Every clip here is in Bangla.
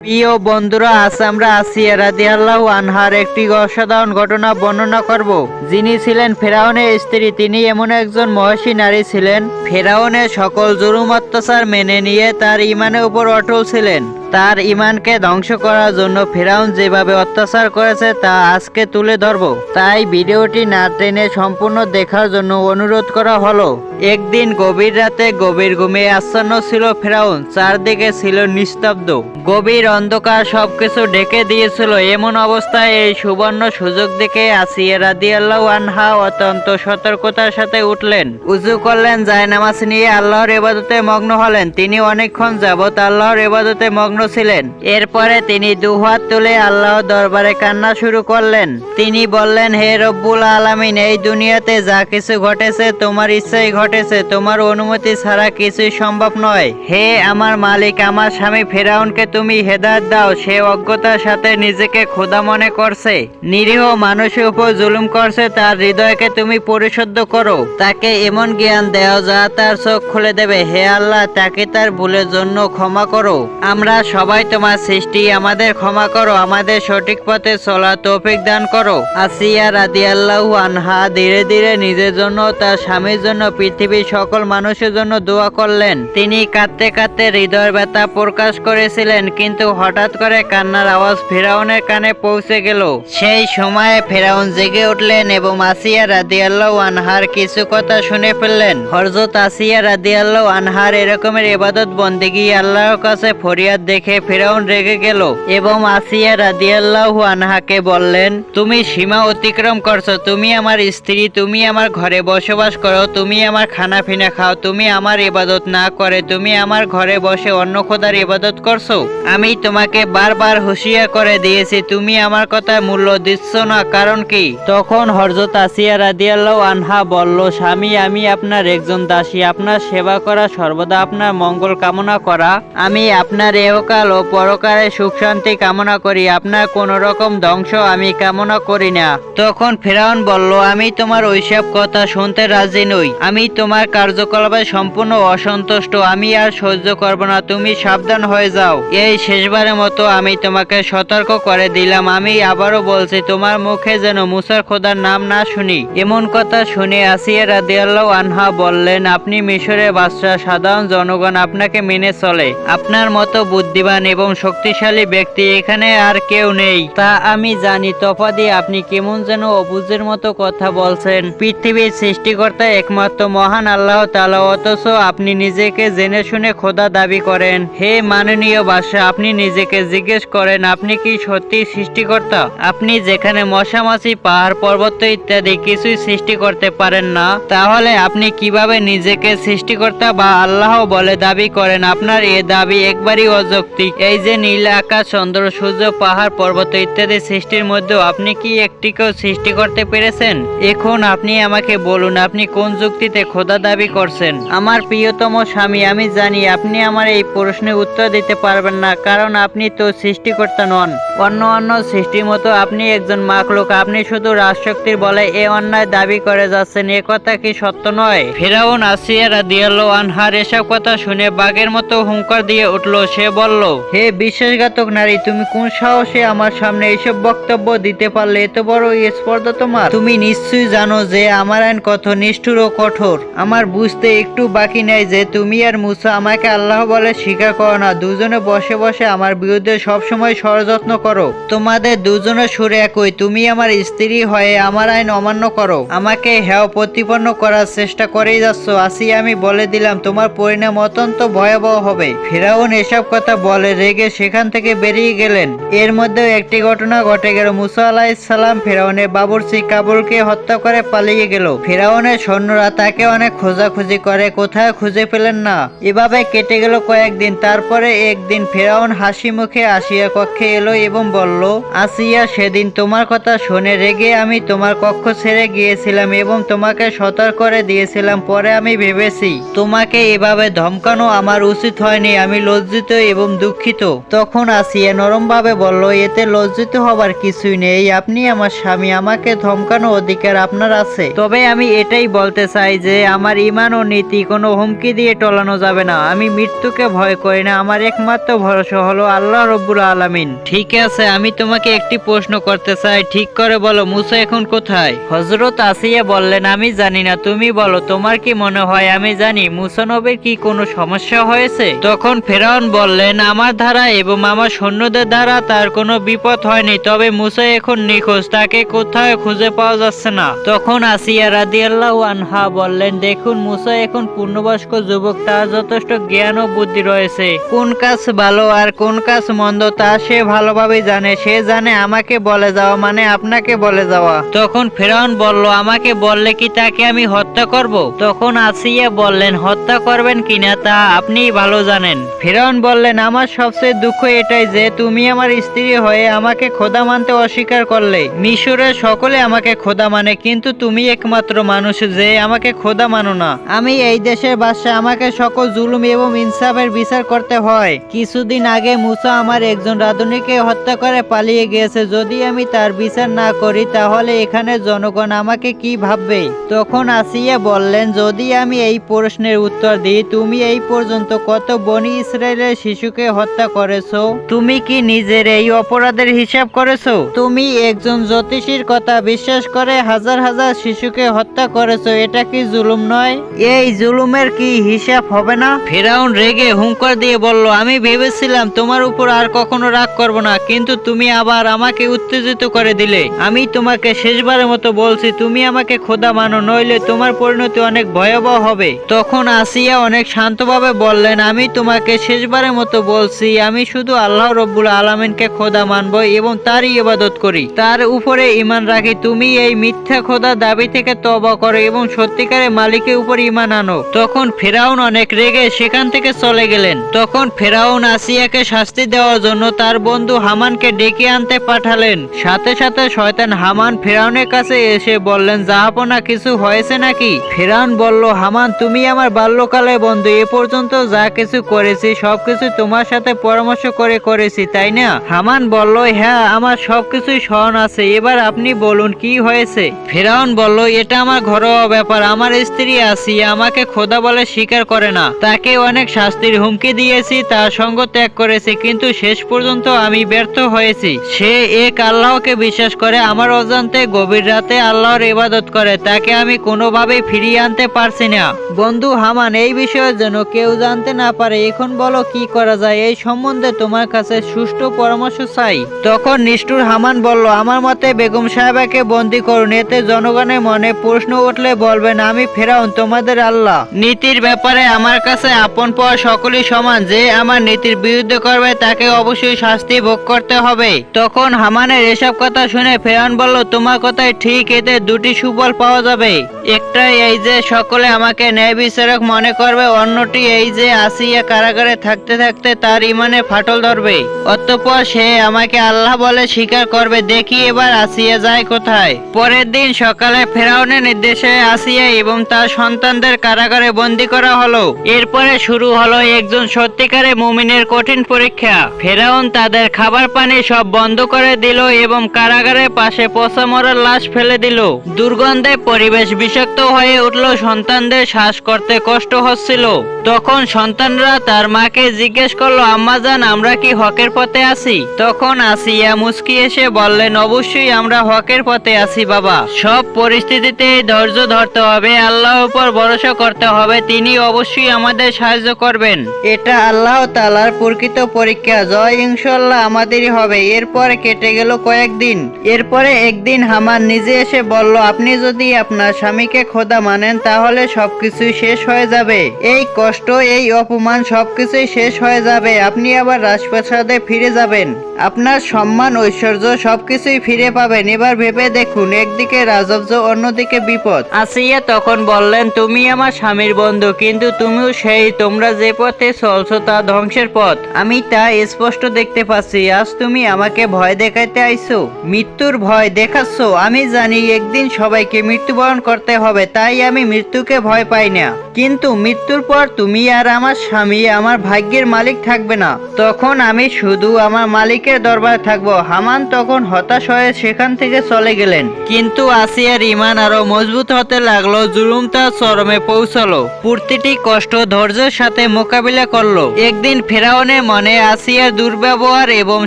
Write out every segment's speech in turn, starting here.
প্রিয় বন্ধুরা, আজ আমরা আসিয়া আল্লাহ আনহার একটি অসাধারণ ঘটনা বর্ণনা করব। যিনি ছিলেন ফেরাউনের স্ত্রী, তিনি এমন একজন মহর্ষী নারী ছিলেন, ফেরাউনের সকল জরুম অত্যাচার মেনে নিয়ে তার ইমানের উপর অটল ছিলেন। তার ইমানকে ধ্বংস করার জন্য ফেরাউন যেভাবে অত্যাচার করেছে তা আজকে তুলে ধরব। তাই ভিডিওটি না টেনে সম্পূর্ণ দেখার জন্য অনুরোধ করা হলো। একদিন গভীর রাতে গভীর ঘুমে আচ্ছন্ন ছিল ফেরাউন, চারদিকে ছিল নিস্তব্ধ। গভীর অন্ধকার সবকিছু ঢেকে দিয়েছিল। এমন অবস্থায় এই সুবর্ণ সুযোগ দেখে আসিয়া রাদিয়াল্লাহু আনহা অত্যন্ত সতর্কতার সাথে উঠলেন। উজু করলেন, জায়নামাজ নিয়ে আল্লাহর এবাদতে মগ্ন হলেন। তিনি অনেকক্ষণ যাবত আল্লাহর এবাদতে মগ্ন ছিলেন। এরপরে তিনি দুহাত তুলে আল্লাহর দরবারে কান্না শুরু করলেন। তিনি বললেন, হে রব্বুল আলামিন, এই দুনিয়াতে যা কিছু ঘটেছে, তোমার ইচ্ছাই ঘটেছে। তোমার অনুমতি ছাড়া কিছুই সম্ভব নয়। হে আমার মালিক, আমার স্বামী ফেরাউনকে তুমি হেদায়ত দাও। সে অজ্ঞতার সাথে নিজেকে খোদা মনে করছে। নিরীহ মানুষের উপর জুলুম করছে। তার হৃদয়কে তুমি পরিশুদ্ধ করো। তাকে এমন জ্ঞান দেও যা তার চোখ খুলে দেবে। হে আল্লাহ, তাকে তার ভুলের জন্য ক্ষমা করো। আমরা সবাই তোমার সৃষ্টি, আমাদের ক্ষমা করো, আমাদের সঠিক পথে চলা তৌফিক দান করো। আসিয়া রাদিয়াল্লাহু আনহা ধীরে ধীরে নিজের জন্য, তার স্বামীর জন্য, পৃথিবীর সকল মানুষের জন্য দোয়া করলেন। তিনি কাঁদতে কাঁদতে হৃদয় ব্যথা প্রকাশ করেছিলেন, কিন্তু হঠাৎ করে কান্নার আওয়াজ ফেরাউনের কানে পৌঁছে গেল। সেই সময়ে ফেরাউন জেগে উঠলেন এবং আসিয়া রাদিয়াল্লাহু আনহার কিছু কথা শুনে ফেললেন। হযরত আসিয়া রাদিয়াল্লাহু আনহার এরকমের এবাদত বন্দেগী আল্লাহর কাছে ফরিয়াদ দেখে ফেরাউন রেগে গেল এবং আসিয়া রাদিয়াল্লাহু আনহাকে বললেন, তুমি সীমা অতিক্রম করছ, তুমি আমার স্ত্রী, তুমি আমার ঘরে বসবাস করো, তুমি আমার খানা পিনা খাও, তুমি আমার ইবাদত না করে, তুমি আমার ঘরে বসে অন্য খোদার ইবাদত করছ? আমি তোমাকে বারবার হুঁশিয়ার করে দিয়েছি, তুমি আমার কথা মূল্য দিচ্ছ না, কারণ কি? তখন হরজত আসিয়া রাদিয়াল্লাহু আনহা বলল, স্বামী, আমি আপনার একজন দাসী, আপনার সেবা করা সর্বদা আপনার মঙ্গল কামনা করা। আমি আপনার এহকাল ও পরকালে সুখ শান্তি কামনা করি, আপনার কোন রকম ধ্বংস আমি কামনা করি না। তখন ফেরাউন বলল, আমি তোমার ওইসব কথা শুনতে রাজি নই। আমি তোমার কার্যকলাপে সম্পূর্ণ অসন্তুষ্ট। আমি আর সহ্য করব না। তুমি সাবধান হয়ে যাও। এই শেষবারের মতো আমি তোমাকে সতর্ক করে দিলাম। আমি আবারও বলছি, তোমার মুখে যেন মুসার খোদার নাম না শুনি। এমন কথা শুনে আসিয়া রাদিয়াল্লাহু আনহা বললেন, আপনি মিশরের বাদশাহ, সাধারণ জনগণ, আপনাকে মেনে চলে। আপনার মতো বুদ্ধিমান এবং শক্তিশালী ব্যক্তি এখানে আর কেউ নেই। তা আমি জানি। তফাদি, আপনি কেমন যেন অবুজের মতো কথা বলছেন। পৃথিবীর সৃষ্টিকর্তা একমাত্র মহান আল্লাহ তাআলা, অথচ আপনি নিজেকে জেনে শুনে খোদা দাবি করেন। হে মাননীয় বাদশাহ, আপনি নিজেকে জিজ্ঞেস করেন, আপনি কি সত্যি সৃষ্টিকর্তা? আপনি যেখানে মশামাছি, পাহাড়, পর্বত ইত্যাদি কিছুই সৃষ্টি করতে পারেন না, তাহলে আপনি কীভাবে নিজেকে সৃষ্টিকর্তা বা আল্লাহ বলে দাবি করেন? আপনার এ দাবি একবারই অযৌক্তিক এই যে নীল আকাশ, চন্দ্র, সূর্য, পাহাড়, পর্বত ইত্যাদি সৃষ্টির মধ্যেও আপনি কি একটিকেও সৃষ্টি করতে পেরেছেন? এখন আপনি আমাকে বলুন, আপনি কোন যুক্তিতে খোদা দাবি করছেন? আমার প্রিয়তম স্বামী, আমি জানি আপনি আমার এই প্রশ্নের উত্তর দিতে পারবেন না, কারণ আপনি তো সৃষ্টিকর্তা নন। অন্য অন্য সৃষ্টির মতো আপনি একজন মাকলুক আপনি শুধু রাজশক্তির বলে এ অন্যায় দাবি করে যাচ্ছেন, এ কথা কি সত্য নয়? ফেরাউন আসিয়া রাদিয়াল্লাহু আনহার এসব কথা শুনে বাঘের মতো হুঙ্কার দিয়ে উঠল, সে বলল হে বিশ্বাসঘাতক নারী, তুমি কোন সাহসে আমার সামনে এইসব বক্তব্য দিতে পারলে? এত বড় স্পর্ধা তোমার? তুমি নিশ্চয়ই জানো যে আমার আইন কত নিষ্ঠুর ও কঠোর। আমার বুঝতে একটু বাকি নেই যে তুমি আর মুসা আমাকে আল্লাহ বলে স্বীকার করো না। দুজনে বসে বসে আমার বিরুদ্ধে সবসময় ষড়যত্ন করো। তোমাদের দুজনের সুরে একই। তুমি আমার স্ত্রী হয়ে আমার আইন অমান্য করো। আমাকে হেয় প্রতিপন্ন করার চেষ্টা করেই যাচ্ছ। আসি আমি বলে দিলাম, তোমার পরিণাম অত্যন্ত ভয়াবহ হবে। ফেরাউন এসব কথা বলে রেগে সেখান থেকে বেরিয়ে গেলেন। এর মধ্যেও একটি ঘটনা ঘটে গেল। মুসা আলাইসাল্লাম ফেরাউনের বাবুরচি কাবুলকে হত্যা করে পালিয়ে গেল। ফেরাউনের সৈন্যরা তাকে অনেক খোঁজাখুঁজি করে কোথায় খুঁজে পেলেন না। এভাবে কেটে গেল কয়েকদিন। তারপরে একদিন ফেরাউন হাসি মুখে আসিয়া কক্ষে এলো এবং বলল, আসিয়া সেদিন তোমার কথা শুনে রেগে আমি তোমার কক্ষ ছেড়ে গিয়েছিলাম এবং তোমাকে সতর্ক করে দিয়েছিলাম। পরে আমি ভেবেছি, তোমাকে এভাবে ধমকানো আমার উচিত হয়নি। আমি লজ্জিত এবং এবং দুঃখিত। তখন আসিয়া নরমভাবে বলল এতে লজ্জিত হবার কিছুই নেই। আপনি আমার স্বামী আমাকে ধমকানো অধিকার আপনার আছে। তবে আমি এটাই বলতে চাই যে আমার ইমান ও নীতি কোনো হুমকি দিয়ে টলানো যাবে না। আমি মৃত্যুকে ভয় করি না। আমার একমাত্র ভরসা হলো আল্লাহ রব্বুল আলামিন। ঠিক আছে আমি তোমাকে একটি প্রশ্ন করতে চাই। ঠিক করে বলো মুসা এখন কোথায়? হজরত আসিয়া বললেন আমি জানি না। তুমি বলো তোমার কি মনে হয়? আমি জানি। মুসা নবীর কি কোনো সমস্যা হয়েছে? তখন ফেরাউন বললেন আমার দ্বারা এবং আমার সৈন্যদের দ্বারা তার কোনো বিপদ হয়নি। তবে মুসা এখন নিখোঁজ, তাকে কোথায় খুঁজে পাওয়া যাচ্ছে না। তখন আসিয়া রাদিয়াল্লাহু আনহা বললেন, দেখুন, মুসা এখন পূর্ণবয়স্ক যুবক, তার যথেষ্ট জ্ঞান ও বুদ্ধি রয়েছে। কোন কাজ ভালো আর কোন কাজ মন্দ, তা সে ভালোভাবে জানে। সে জানে আমাকে বলে যাওয়া মানে আপনাকে বলে যাওয়া। তখন ফেরাউন বলল, আমাকে বললে কি তাকে আমি হত্যা করব? তখন আসিয়া বললেন, হত্যা করবেন কিনা তা আপনিই ভালো জানেন। ফেরাউন বললেন আমার সবচেয়ে দুঃখ এটাই যে তুমি আমার স্ত্রী হয়ে আমাকে খোদা মানতে অস্বীকার করলে। মিশরের সকলে আমাকে খোদা মানে কিন্তু তুমি একমাত্র মানুষ যে আমাকে খোদা মানো না। আমি এই দেশের বাদশা আমাকে সকল জুলুম এবং ইনসাফের বিচার করতে হয়। কিছুদিন আগে মুসা আমার একজন রাধুনীকে হত্যা করে পালিয়ে গিয়েছে। যদি আমি তার বিচার না করি, তাহলে এখানে জনগণ আমাকে কি ভাববে? তখন আসিয়া বললেন, যদি আমি এই প্রশ্নের উত্তর দিই, তুমি এই পর্যন্ত কত বনি ইসরায়েলের শিশুকে হত্যা করেছ? তুমি কি নিজের এই অপরাধের হিসাব করেছ? তুমি একজন জ্যোতিষীর কথা বিশ্বাস করে হাজার হাজার শিশুকে হত্যা করেছ, এটা কি জুলুম নয়? এই জুলুমের কি হিসাব হবে না? ফেরাউন রেগে হুঙ্কার দিয়ে বলল, আমি ভেবেছিলাম তোমার উপর আর কখনো রাগ করব না, কিন্তু তুমি আবার আমাকে উত্তেজিত করে দিলে। আমি তোমাকে শেষবারের মতো বলছি, তুমি আমাকে খোদা মানো, নইলে তোমার পরিণতি অনেক ভয়াবহ হবে। তখন আসিয়া অনেক শান্তভাবে বললেন, আমি তোমাকে শেষবারের মতো বলছি, আমি শুধু আল্লাহ রব্বুল আলমিনকে খোদা মানবো এবং তারই ইবাদত করি। তার উপরে ইমান রাখি, তুমি এই মিথ্যা খোদা দাবি থেকে তবা করো এবং সত্যিকারের মালিকের উপর ইমান আনো। তখন ফেরাউন অনেক রেগে সেখান থেকে চলে গেলেন। তখন ফেরাউন আসিয়াকে শাস্তি দেওয়ার জন্য তার বন্ধু হামানকে ডেকে আনতে পাঠালেন। সাথে সাথে শয়তান হামান ফেরাউনের কাছে এসে বললেন জাহাপনা কিছু হয়েছে নাকি? ফেরাউন বলল, হামান, তুমি আমার বাল্যকালে বন্ধু, এ পর্যন্ত যা কিছু করেছি, সবকিছু তোমার সাথে পরামর্শ করে করেছি, তাই না? হামান বলল হ্যাঁ আমার সবকিছুই স্মরণ আছে। এবার আপনি বলুন, কি হয়েছে? ফেরাউন বলল, এটা আমার ঘরোয়া ব্যাপার। আমার স্ত্রী আসিয়া আমাকে খোদা বলে স্বীকার করে না। তাকে অনেক শাস্তির হুমকি দিয়েছি, তার সঙ্গ ত্যাগ করেছি, কিন্তু শেষ পর্যন্ত আমি ব্যর্থ হয়েছি। সে এক আল্লাহকে বিশ্বাস করে, আমার অজান্তে গভীর রাতে আল্লাহর ইবাদত করে। তাকে আমি কোনোভাবেই ফিরিয়ে আনতে পারছি না। বন্ধু হামান, এই বিষয়ের জন্য কেউ জানতে না পারে, এখন বলো কি করা যায়, এই সম্বন্ধে তোমার কাছে সুষ্ঠু পরামর্শ চাই। তখন নিষ্ঠুর হামান বলল, আমার মতে বেগম সাহেবাকে বন্দি করুন, এতে জনগণের মনে প্রশ্ন উঠলে বলবেন, আমি ফেরাউন, তোমাদের আল্লাহ। নীতির ব্যাপারে আমার কাছে আপন পাওয়া সকলেই সমান, যে আমার নীতির বিরুদ্ধে করবে, তাকে অবশ্যই শাস্তি ভোগ করতে হবে। তখন হামানের এসব কথা শুনে ফেরাউন বলল, তোমার কথাই ঠিক এতে দুটি সুফল পাওয়া যাবে। একটা এই যে, সকলে আমাকে ন্যায় বিচারক মনে করবে, অন্যটি এই যে, আসিয়া কারাগারে থাকতে থাকতে তার ইমানে ফাটল ধরবে। অতঃপর সে আমাকে আল্লাহ বলে স্বীকার করবে, দেখি এবার আসিয়া যায় কোথায়? পরের দিন সকালে ফেরাউনের নির্দেশে আসিয়া এবং তার সন্তানদের কারাগারে বন্দি করা হলো। এরপরে শুরু হলো একজন সত্যিকারে মুমিনের কঠিন পরীক্ষা। ফেরাউন তাদের খাবার পানি সব বন্ধ করে দিল এবং কারাগারের পাশে পচা মরার লাশ ফেলে দিল। দুর্গন্ধে পরিবেশ বিষাক্ত হয়ে উঠল, সন্তানদের শ্বাস করতে কষ্ট হচ্ছিল। তখন সন্তানরা তার মাকে জিজ্ঞেস করল আম্মাজান আমরা কি হকের পথে আছি? তখন আসিয়া মুস্কি এসে বললেন, অবশ্যই আমরা হকের পথে আছি, বাবা। সব পরিস্থিতিতে ধৈর্য ধরতে হবে, আল্লাহর উপর ভরসা করতে হবে, তিনি অবশ্যই আমাদের সাহায্য করবেন। এটা আল্লাহ তালার প্রকৃত পরীক্ষা জয় ইনশাল্লাহ আমাদেরই হবে। এরপর কেটে গেল কয়েকদিন। এরপরে একদিন হামান নিজে এসে বলল, আপনি যদি আপনার স্বামীকে খোদা মানেন, তাহলে সবকিছুই শেষ হয়ে যাবে। এই কষ্ট, এই অপমান সবকিছুই শেষ হয়ে যাবে, আপনি আবার রাজপ্রাসাদে ফিরে যাবেন। আপনার সম্মান, ঐশ্বর্য সবকিছুই ফিরে পাবেন। এবার ভেবে দেখুন, একদিকে রাজব্য, অন্যদিকে বিপদ। আসিয়া তখন বললেন, তুমি আমার স্বামীর বন্ধু, কিন্তু তুমিও সেই, তোমরা যে পথে চলছো তা ধ্বংসের পথ। আমি তা স্পষ্ট দেখতে পাচ্ছি, আজ তুমি আমাকে ভয় দেখাইতে আইছো। মৃত্যুর ভয় দেখাচ্ছ, আমি জানি একদিন সবাইকে মৃত্যুবরণ করতে হবে, তাই আমি মৃত্যুকে ভয় পাই না। কিন্তু মৃত্যুর পর তুমি আর আমার স্বামী, আমার ভাগ্যের মালিক থাকবে না। তখন আমি শুধু আমার মালিকের দরবারে থাকব। হামান তখন হতাশ হয়ে সেখান থেকে চলে গেলেন। কিন্তু আসিয়ার ইমান আরও মজবুত হতে লাগল, জুলুম তার চরমে পৌঁছালো। প্রতিটি কষ্ট, ধৈর্যের সাথে মোকাবিলা করল। একদিন ফেরাউনের মনে আসিয়ার দুর্ব্যবহার এবং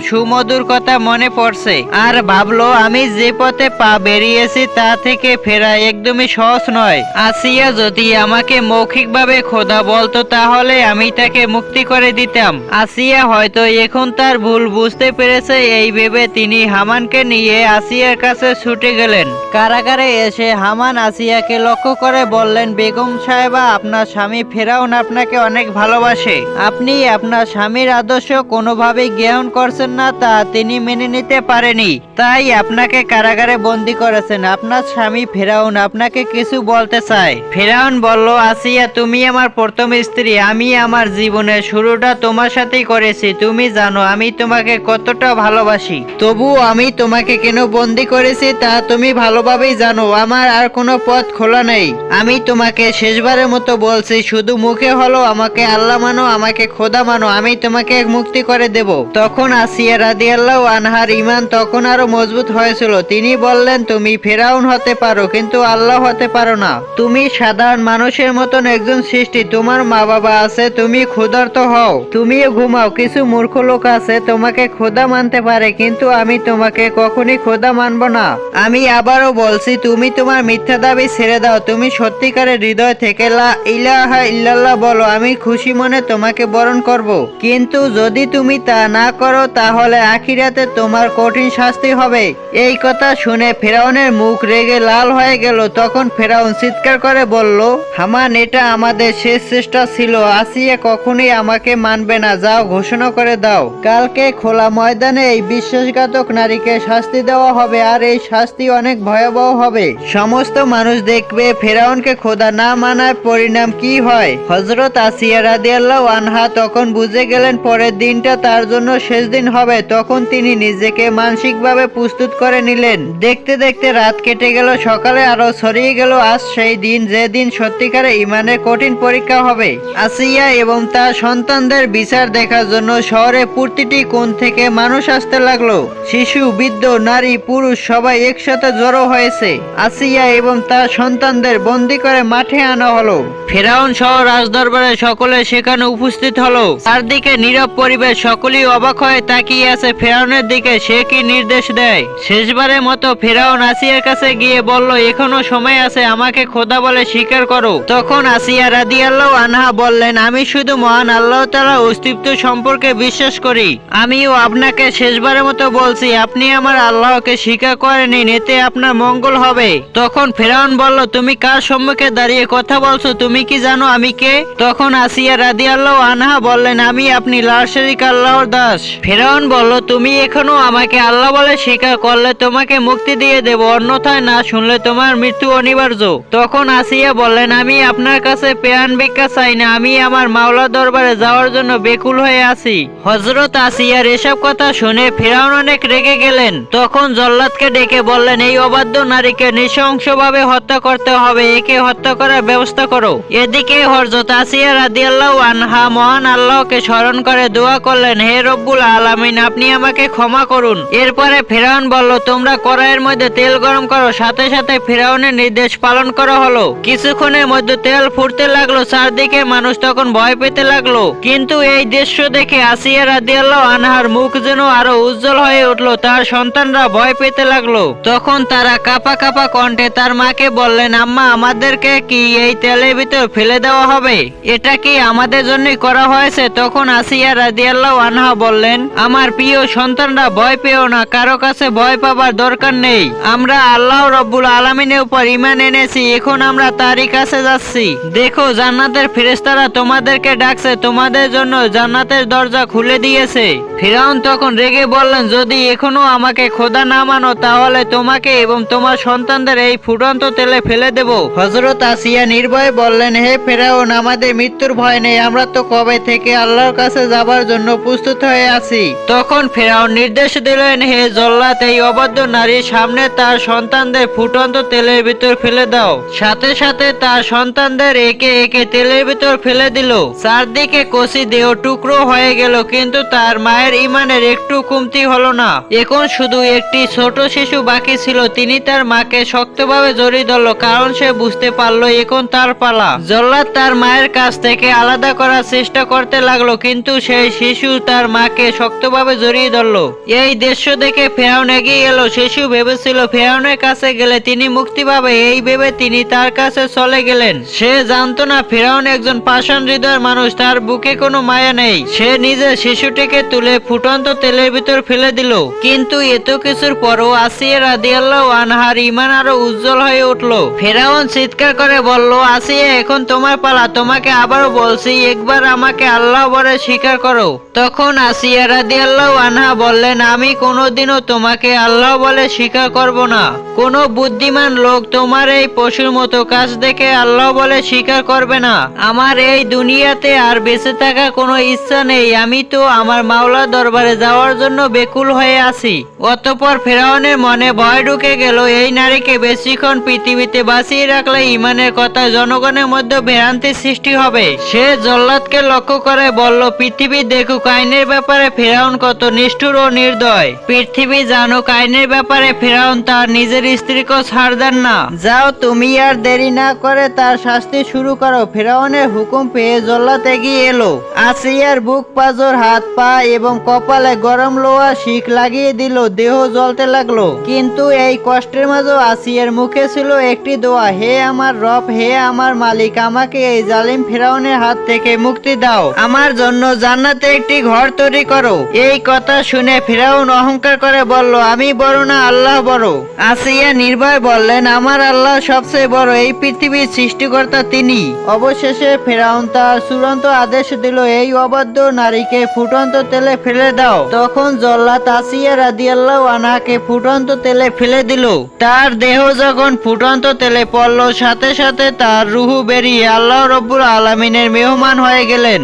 সুমধুর কথা মনে পড়ছে। আর ভাবলো, আমি যে পথে পা বেরিয়েছি তা থেকে ফেরা একদমই সহজ নয়। আসিয়া যদি আমাকে মৌখিকভাবে খোদা বলতো, তাহলে আমি তাকে মুক্তি করে দিতাম আসিয়া হয়তো এখন তার ভুল বুঝতে পেরেছে, এই ভেবে তিনি হামানকে নিয়ে আসিয়ার কাছে ছুটে গেলেন। কারাগারে এসে হামান আসিয়াকে লক্ষ্য করে বললেন, বেগম সাহেবা, আপনার স্বামী ফেরাউন আপনাকে অনেক ভালোবাসে। আপনি আপনার স্বামীর আদর্শ কোনোভাবেই গ্রহণ করছেন না, তা তিনি মেনে নিতে পারেনি। তাই আপনাকে কারাগারে বন্দি করেছেন। আপনার স্বামী ফেরাউন আপনাকে কিছু বলতে চায়। ফেরাউন বলল, আসিয়া, তুমি আমার প্রথম স্ত্রী। আমি আমার জীবনের শুরুটা তোমার সাথেই করেছি, তুমি জানো, আমি তোমাকে কতটা ভালোবাসি। তবু আমি তোমাকে কেন বন্দি করেছি তা তুমি ভালোভাবেই জানো, আমার আর কোনো পথ খোলা নেই। আমি তোমাকে শেষবারের মতো বলছি, শুধু মুখে হলো, আমাকে আল্লাহ মানো, আমাকে খোদা মানো, আমি তোমাকে মুক্তি করে দেব। তখন আসিয়া রাদিয়াল্লাহু আনহার ইমান তখন আরও মজবুত হয়েছিল। তিনি বললেন, তুমি ফেরাউন হতে পারো, কিন্তু আল্লাহ হতে পারো না। তুমি সাধারণ মানুষের মতন একজন সৃষ্টি, তোমার মা বাবা আছে, তুমি ক্ষুধার্ত হও। তুমিও ঘুমাও, কিছু মূর্খ লোক আছে, তোমাকে খোদা মানতে পারে, কিন্তু আমি তোমাকে কখনই খোদা মানব না। আমি আবারও বলছি, তুমি তোমার মিথ্যা দাবি ছেড়ে দাও, তুমি সত্যিকারের হৃদয় থেকে লা ইলাহা ইল্লাল্লাহ বলো, আমি খুশি মনে তোমাকে বরণ করব। কিন্তু যদি তুমি তা না করো, তাহলে আখিরাতে তোমার কঠিন শাস্তি হবে। এই কথা শুনে ফেরাউনের মুখ রেগে লাল হয়ে গেল, তখন ফেরাউন চিৎকার করে বলল, হামান, এটা আমাদের শেষ চেষ্টা ছিল, আসিয়া কখনই আমাকে মানবে না, যাও ঘোষণা করে দাও। কালকে খোলা ময়দানে এই বিশ্বাসঘাতক নারীকে শাস্তি দেওয়া হবে, আর এই শাস্তি অনেক ভয়াবহ হবে। সমস্ত মানুষ দেখবে ফেরাউনকে খোদা না মানার পরিণাম কি হয়। হজরত আসিয়া রাদিয়াল্লাহু আনহা তখন বুঝে গেলেন, পরের দিনটা তার জন্য শেষ দিন হবে। তখন তিনি নিজেকে মানসিকভাবে প্রস্তুত করে নিলেন। দেখতে দেখতে রাত কেটে গেল, সকালে আরও ছড়িয়ে গেল, আজ সেই দিন যে দিন সত্যিকারে ইমানের কঠিন পরীক্ষা হবে। আসিয়া এবং তার সন্তানদের বিচার দেখার জন্য শহরে প্রতিটি কোণ থেকে মানুষ আসতে লাগল। শিশু, বৃদ্ধ, নারী, পুরুষ সবাই একসাথে জড়ো হয়েছে। আসিয়া এবং তার সন্তানদের বন্দি করে মাঠে আনা হলো। ফেরাউন সহ রাজদরবারে সকলে সেখানে উপস্থিত হলো। চারদিকে নীরব পরিবেশ, সকলেই অবাক হয়ে তাকিয়ে আছে। ফেরাউনের দিকে সে কি নির্দেশ দেয়? শেষবারের মতো ফেরাউন আসিয়ার কাছে গিয়ে বলল, এখনও সময় আছে, আমাকে খোদা বলে স্বীকার করো। তখন আসিয়া রাদিয়াল্লাহু আনহা বললেন, আমি শুধু মহান আল্লাহ তাআলার অস্তিত্ব সম্পর্কে বিশ্বাস করি। আমিও আপনাকে শেষবারের মতো বলছি, আপনি আমার আল্লাহকে স্বীকার করে নিন এতে আপনার মঙ্গল হবে। তখন ফেরাউন বলল, তুমি কার সম্মুখে দাঁড়িয়ে কথা বলছো? তুমি কি জানো আমি কে? তখন আসিয়া রাদিয়াল্লাহু আনহা বললেন, আমি আপনি লাল শরিক আল্লাহর দাস। ফেরাউন বলল, তুমি এখনও আমাকে আল্লাহ বলে স্বীকার করলে তোমাকে মুক্তি দিয়ে দেব, অন্যথায় না শুনলে তোমার মৃত্যু অনিবার্য। তখন আসিয়া বললেন, আমি আপনার কাছে পেয়ান ভিক্ষা চাই না, আমি আমার মাওলা দরবারে যাওয়ার জন্য বেকুল হয়ে আছি। হজরত আসিয়ার এসব কথা শুনে ফেরাউন অনেক রেগে গেলেন। তখন জল্লাদকে ডেকে বললেন, এই অবাধ্য নারীকে নৃশংসভাবে হত্যা করতে হবে। একে হত্যা করার ব্যবস্থা করো। এদিকে হজরত আসিয়া রাদিয়াল্লাহু আনহা মহান আল্লাহকে স্মরণ করে দোয়া করলেন, হে রব্বুল আলামিন, আপনি আমাকে ক্ষমা করুন। এরপরে ফেরাউন বলল, তোমরা কড়াইয়ের মধ্যে তেল গরম করো, সাথে সাথে ফেরাউনের নির্দেশ পালন করা হলো। কিছুক্ষণের মধ্যে তেল ফুটতে লাগল, চারদিকে মানুষ তখন ভয় পেতে লাগল। কিন্তু এই দৃশ্য দেখে আসিয়া রাদিয়াল্লাহু আনহার মুখ যেন আরও উজ্জ্বল হয়ে উঠল। তার সন্তানরা ভয় পেতে লাগল। তখন তারা কাপা কাপা কণ্ঠে তার মাকে বললেন, আম্মা, আমাদেরকে কি এই তেলের ভিতর ফেলে দেওয়া হবে? এটা কি আমাদের জন্যই করা হয়েছে? তখন আসিয়া রাদিয়াল্লাহু আনহা বললেন, আমার প্রিয় সন্তানরা, ভয় পেও না। কারও কাছে ভয় পাবার দরকার নেই। আমরা আল্লাহ রব্বুল আলমিনের উপর ইমান এনেছি। এখন আমরা তারই কাছে যাচ্ছি। দেখো, জান্নাতের ফেরেশতারা তোমাদেরকে ডাকছে। তোমাদের জন্য জান্নাতের দরজা খুলে দিয়েছে। ফিরাউন তখন রেগে বললেন, যদি এখনও আমাকে খোদা না মানো, তাহলে তোমাকে এবং তোমার সন্তানদের এই ফুটন্ত তেলে ফেলে দেব। হজরত আসিয়া নির্ভয়ে বললেন, হে ফেরাউন, আমাদের মৃত্যুর ভয় নেই। আমরা তো কবে থেকে আল্লাহর কাছে যাবার জন্য প্রস্তুত হয়ে আছি। তখন ফেরাউন নির্দেশ দিলেন, হে জল্লাত এই অবাধ্য নারীর সামনে তার সন্তানদের ফুটন্ত তেলের ভিতর ফেলে দাও। সাথে সাথে তার সন্তানদের একে একে তেলের ভিতর ফেলে দিল। চারদিকে কষি দেহ টুকরো হয়ে গেল, কিন্তু তার মায়ের ইমানের একটু কমতি হলো না। এখন শুধু একটি ছোট শিশু বাকি ছিল, তিনি তার মাকে শক্তভাবে জড়িয়ে ধরল, কারণ সে বুঝতে পারল এখন তার পালা। জল্লাদ তার মায়ের কাছ থেকে আলাদা করার চেষ্টা করতে লাগল, কিন্তু সেই শিশু তার মাকে শক্তভাবে জড়িয়ে ধরলো। এই দৃশ্য দেখে ফেরাউন এগিয়ে এলো, শিশু ভেবেছিল ফেরাউনের কাছে গেলে তিনি মুক্তি পাবে, এই ভেবে তিনি তার কাছে চলে গেলেন। সে জানতো না, ফেরাউন একজন পাষাণ হৃদয়ের মানুষ, তার বুকে কোনো মায়া নেই। সে নিজের শিশুটিকে তুলে ফুটন্ত তেলের ভিতর ফেলে দিল। কিন্তু এত কিছুর পরও আসিয়া রাদিয়াল্লাহু আনহার ইমান আরও উজ্জ্বল হয়ে উঠল। ফেরাউন চিৎকার করে বলল, আসিয়া, এখন তোমার পালা। তোমাকে আবারও বলছি, একবার আমাকে আল্লাহ বলে স্বীকার করো। তখন আসিয়া রাদিয়াল্লাহু আনহা বললেন, আমি কোনোদিনও তোমাকে আল্লাহ বলে স্বীকার করব না। কোনো বুদ্ধিমান লোক তোমার এই পশুর মতো কাজ দেখে আল্লাহ বলে স্বীকার করবে না। আমার এই দুনিয়াতে আর বেঁচে থাকা কোনো ইচ্ছা নেই। আমি তো আমার মাওলা দরবারে যাওয়ার জন্য বেকুল হয়ে আছি। অতপর ফেরাউনের মনে ভয় ঢুকে গেল, এই নারীকে বেশিক্ষণ পৃথিবীতে বাঁচিয়ে রাখলে ইমানের কথা জনগণের মধ্যে ভ্রান্তির সৃষ্টি হবে। সে জল্লাদকে লক্ষ্য করে বলল, পৃথিবী দেখুক, আইনের ব্যাপারে ফেরাউন কত নিষ্ঠুর ও নির্দয়। পৃথিবী জানুক, আইনের ব্যাপারে ফেরাউন তার নিজের স্ত্রীকে ছাড় দেন না। যাও, তুমি আর দেরি না করে তার শাস্তি শুরু করো। ফেরাউনের হুকুম পেয়ে জল্লাদ এগিয়ে এলো। আসিয়ার বুক, পাজর, হাত, পা এবং কপালে গরম লোহা শিখ লাগিয়ে দিল, দেহ জ্বলতে লাগল। কিন্তু এই কষ্টের মাঝে আসিয়ার মুখে ছিল একটি দোয়া, হে আমার রব, হে আমার মালিক, আমাকে এই জালিম ফেরাউনের হাত থেকে মুক্তি দাও। আমার জন্য জান্নাতে একটি ঘর তৈরি করো। এই কথা শুনে ফেরাউন অহংকার করে বলল, আমি বড় না, আল্লাহ বড়। আসিয়া নির্ভয় বললেন, আমার আল্লাহ সবচেয়ে বড়, এই পৃথিবীর সৃষ্টিকর্তা তিনি। অবশেষে ফেরাউন তার চূড়ান্ত আদেশ দিল এই অবাধ্য নারীকে ফুটন্ত তেলে ফেলে দাও। তখন জল্লাদ আসিয়া রাদিয়াল্লাহ আনাকে ফুটন্ত তেলে ফেলে দিল। তার দেহ যখন ফুটন্ত তেলে পড়ল, সাথে সাথে তার রুহু বেরিয়ে আল্লাহ রব্বুল আলমিনের মেহমান হয়ে গেলেন।